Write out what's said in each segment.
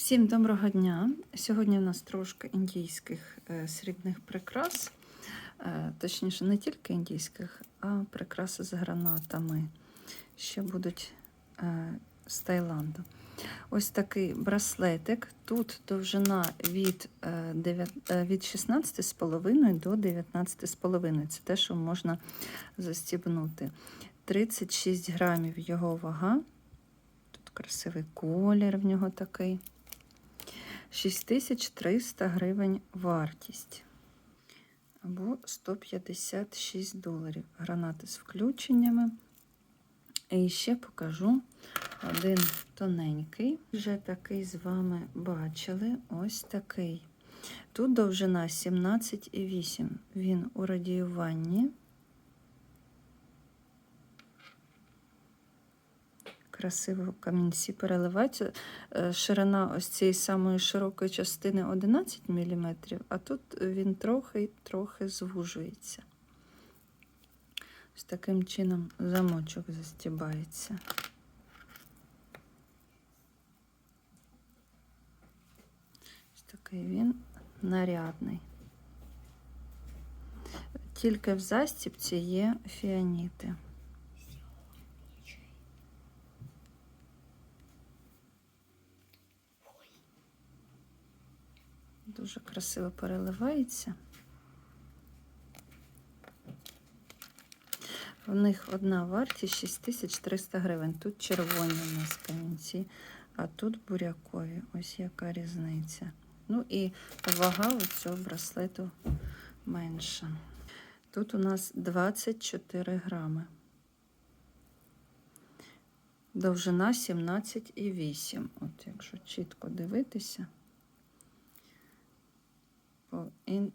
Всім доброго дня! Сьогодні у нас трошки індійських е, срібних прикрас, Е, точніше, не тільки індійських, а прикраси з гранатами. Ще будуть е, з Таїланду. Ось такий браслетик. Тут довжина від, від 16,5 до 19,5. Це те, що можна застібнути. 36 грамів його вага. Тут красивий колір в нього такий. 6300 гривень вартість. Або 156 доларів. Гранати з включеннями. І ще покажу один тоненький. Вже такий з вами бачили. Ось такий. Тут довжина 17,8. Він у радіюванні. Красиво камінці переливаються. Е, Ширина ось цієї самої широкої частини 11 мм, а тут він трохи-трохи звужується. Ось таким чином замочок застібається. Ось такий він нарядний. Тільки в застібці є фіаніти. Дуже красиво переливається. В них одна вартість 6300 гривень. Тут червоні у нас камінці, а тут бурякові. Ось яка різниця. Ну і вага у цього браслету менша. Тут у нас 24 грами. Довжина 17,8. От якщо чітко дивитися. Е,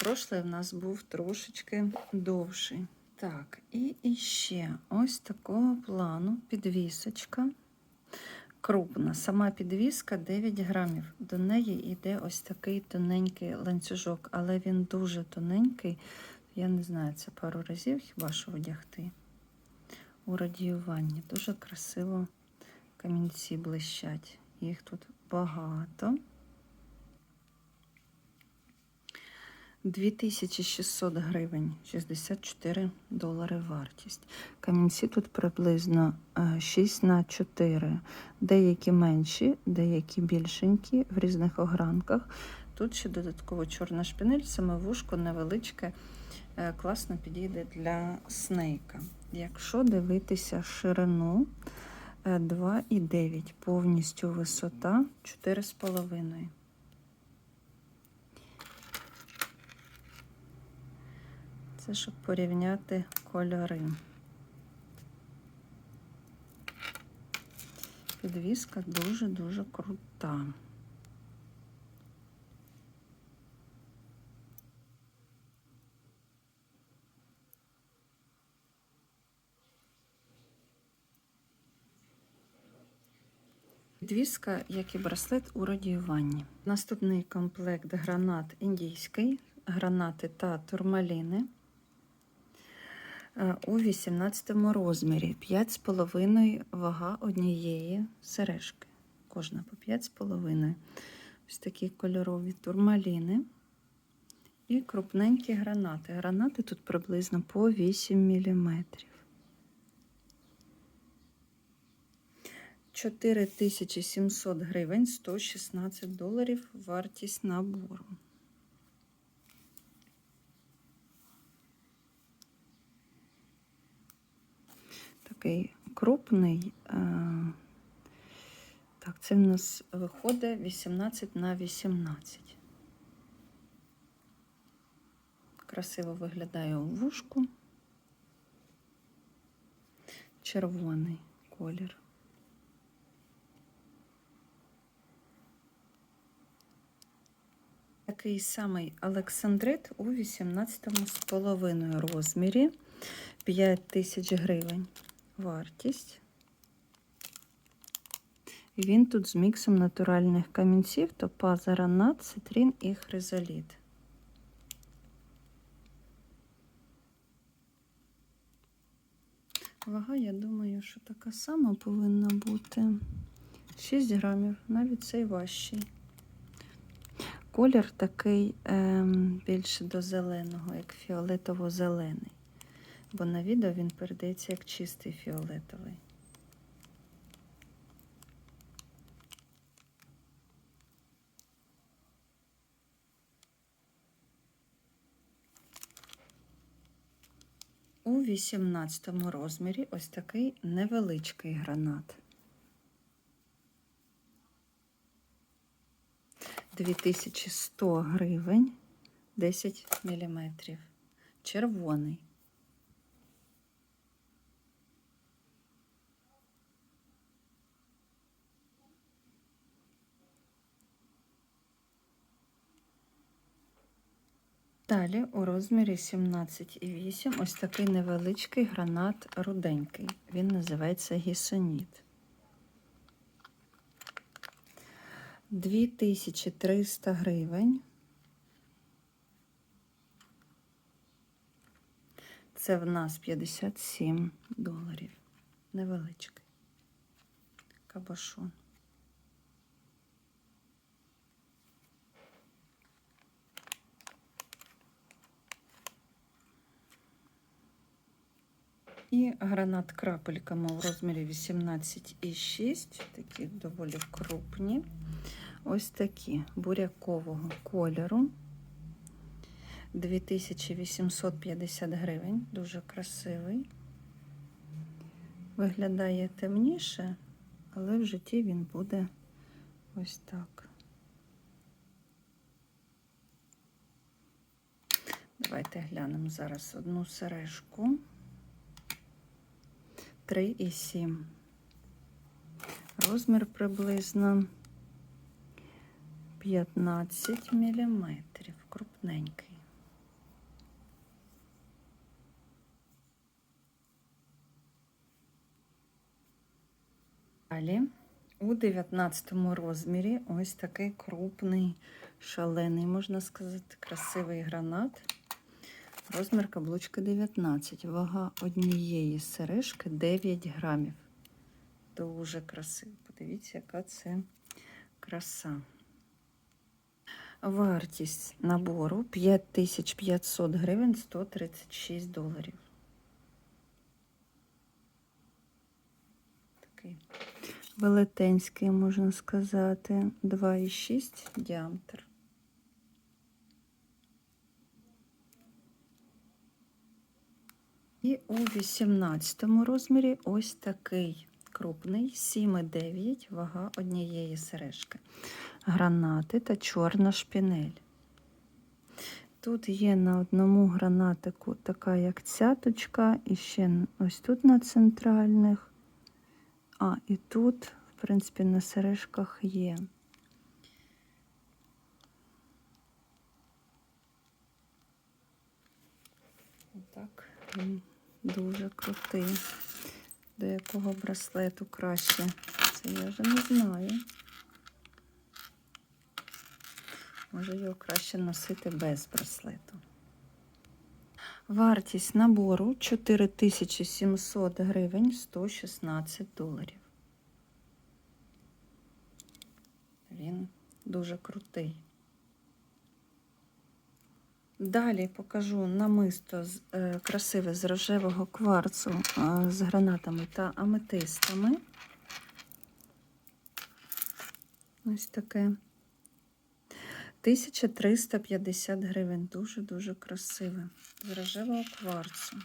прошлий в нас був трошечки довший. Так, і іще ось такого плану підвісочка. Крупна. Сама підвіска 9 грамів. До неї йде ось такий тоненький ланцюжок, але він дуже тоненький. Я не знаю, це пару разів хіба що одягти у радіюванні. Дуже красиво камінці блищать. Їх тут багато. 2600 гривень, 64 долари вартість. Камінці тут приблизно 6 на 4. Деякі менші, деякі більшенькі в різних огранках. Тут ще додатково чорна шпінель, саме вушко невеличке, е, класно підійде для снейка. Якщо дивитися ширину 2,9, повністю висота 4,5. Це щоб порівняти кольори. Підвіска дуже-дуже крута. Підвіска, як і браслет у радіюванні. Наступний комплект гранат індійський, гранати та турмаліни у 18 розмірі. 5,5 вага однієї сережки. Кожна по 5,5. Ось такі кольорові турмаліни. І крупненькі гранати. Гранати тут приблизно по 8 мм. 4700 гривень, 116 доларів вартість набору. Такий крупний. е, Так, це в нас виходить 18 на 18. Красиво виглядає у вушку. Червоний колір. Такий самий Олександрит у 18,5 розмірі. 5 тисяч гривень вартість. Він тут з міксом натуральних камінців, топаз, гранат, цитрин і хризоліт. Вага, я думаю, що така сама повинна бути. 6 грамів, навіть цей важчий. Колір такий ем, більше до зеленого, як фіолетово-зелений. Бо на відео він передається як чистий фіолетовий. У 18 розмірі ось такий невеличкий гранат. 2100 гривень 10 міліметрів. Червоний. Далі у розмірі 17,8 ось такий невеличкий гранат руденький. Він називається гісоніт. 2300 гривень. Це в нас 57 доларів. Невеличкий. Кабашон. І гранат крапельками у розмірі 18,6, такі доволі крупні. Ось такі бурякового кольору. 2850 гривень, дуже красивий. Виглядає темніше, але в житті він буде ось так. Давайте глянемо зараз одну сережку. 3,7. Розмір приблизно 15 міліметрів. Крупненький. Далі у 19 розмірі ось такий крупний, шалений, можна сказати, красивий гранат. Розмір каблучки 19. Вага однієї сережки 9 грамів. Дуже красиво. Подивіться, яка це краса. Вартість набору 5500 гривень 136 доларів. Такий велетенський, можна сказати, 2,6 діаметр. І у 18 розмірі ось такий крупний 7,9 вага однієї сережки. Гранати та чорна шпінель. Тут є на одному гранатику така як цяточка, і ще ось тут на центральних. А, і тут, в принципі, на сережках є. Отак він дуже крутий. До якого браслету краще? Це я вже не знаю. Може його краще носити без браслету. Вартість набору 4700 гривень 116 доларів. Він дуже крутий. Далі покажу намисто е, красиве з рожевого кварцу е, з гранатами та аметистами. Ось таке. 1350 гривень. Дуже-дуже красиве. З рожевого кварцу.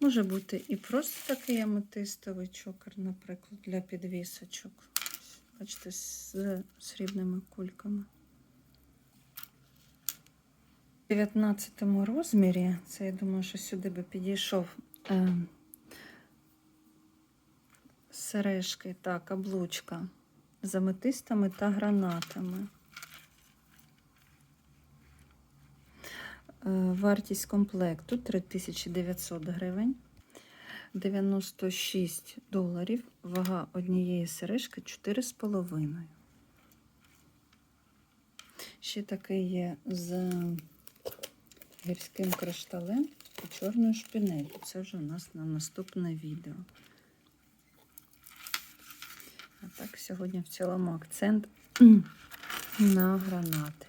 Може бути і просто такий аметистовий чокер, наприклад, для підвісочок. Бачите, з срібними кульками. У 19 розмірі, це я думаю, що сюди би підійшов е, сережки та каблучка з аметистами та гранатами. Е, вартість комплекту 3900 гривень, 96 доларів, вага однієї сережки 4,5. Ще такий є з гірським кришталем і чорною шпінелью. Це вже у нас на наступне відео. А так, сьогодні в цілому акцент на гранати.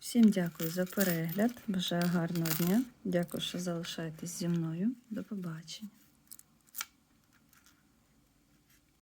Всім дякую за перегляд. Бажаю гарного дня. Дякую, що залишаєтесь зі мною. До побачення.